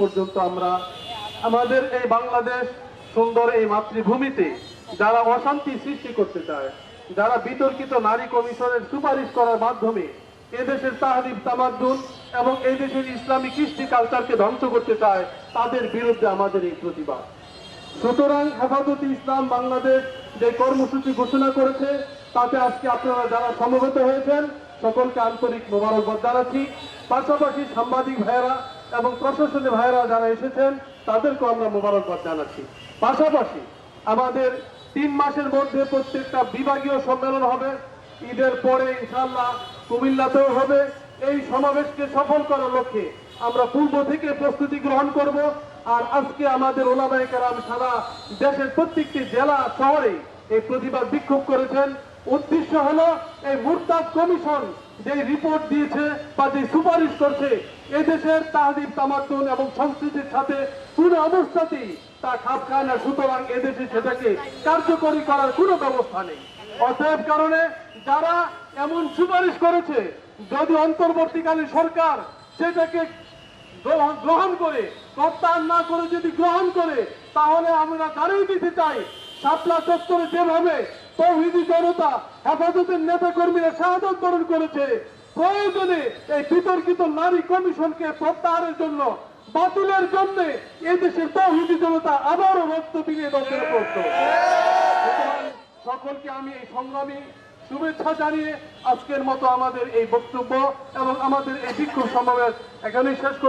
পর্যন্ত আমরা আমাদের এই বাংলাদেশ সুন্দর এই মাতৃভূমিতে যারা অশান্তি সৃষ্টি করতে চায়, যারা বিতর্কিত নারী কমিশনের সুপারিশ করার মাধ্যমে এদেশের তাহরিফ তামাদ্দুন এবং এই দেশের ইসলামী কৃষ্টি কালচারকে ধ্বংস করতে চায়, তাদের বিরুদ্ধে আমাদের এই প্রতিবাদ। সুতরাং হেফাজতে ইসলাম বাংলাদেশ যে কর্মসূচি ঘোষণা করেছে, তাতে আজকে আপনারা যারা সমবেত হয়েছেন, সকলকে আন্তরিক মোবারকবাদ জানাচ্ছি। পাশাপাশি সাংবাদিক ভাইয়েরা এবং প্রশাসনের ভাইয়েরা যারা এসেছেন, তাদেরকেও আমরা মোবারকবাদ জানাচ্ছি। পাশাপাশি আমাদের তিন মাসের মধ্যে প্রত্যেকটা বিভাগীয় সম্মেলন হবে। ঈদের পরে ইনশাল্লাহ কুমিল্লাতেও হবে। এই সমাবেশকে সফল করার লক্ষ্যে আমরা পূর্ব থেকে প্রস্তুতি গ্রহণ করব। আর আজকে আমাদের ওলামায়ে কেরাম সারা দেশের প্রত্যেকটি জেলা শহরে এই প্রতিবাদ বিক্ষোভ করেছেন। উদ্দেশ্য হলো এই মুরতাদ কমিশন যে রিপোর্ট দিয়েছে বা যে সুপারিশ করছে। এদেশের তাহদিব তামাদ্দুন এবং সংস্কৃতির সাথে কোনো অবস্থাতেই তা খাপ খায় না। সুতরাং এদেশে সেটাকে কার্যকরী করার কোনো ব্যবস্থা নেই। অতএব কারণে যারা এমন সুপারিশ করেছে, যদি অন্তর্বর্তীকালীন সরকার সেটাকে গ্রহণ করে, প্রত্যাহার না করে যদি গ্রহণ করে, তাহলে আমরা জানিয়ে দিতে চাই। শাপলা চত্বরে যেভাবে তৌহিদি জনতা হেফাজতের নেতা কর্মীরা শাহাদত বরণ করেছে। প্রয়োজনে এই বিতর্কিত নারী কমিশনকে প্রত্যাহারের জন্য বাতিলের জন্য এই দেশের তৌহিদি জনতা আবারও রক্ত বিলিয়ে দরকার করত সকলকে আমি এই সংগ্রামী শুভেচ্ছা জানিয়ে আজকের মতো আমাদের এই বক্তব্য এবং আমাদের এই বিক্ষোভ সমাবেশ এখানেই শেষ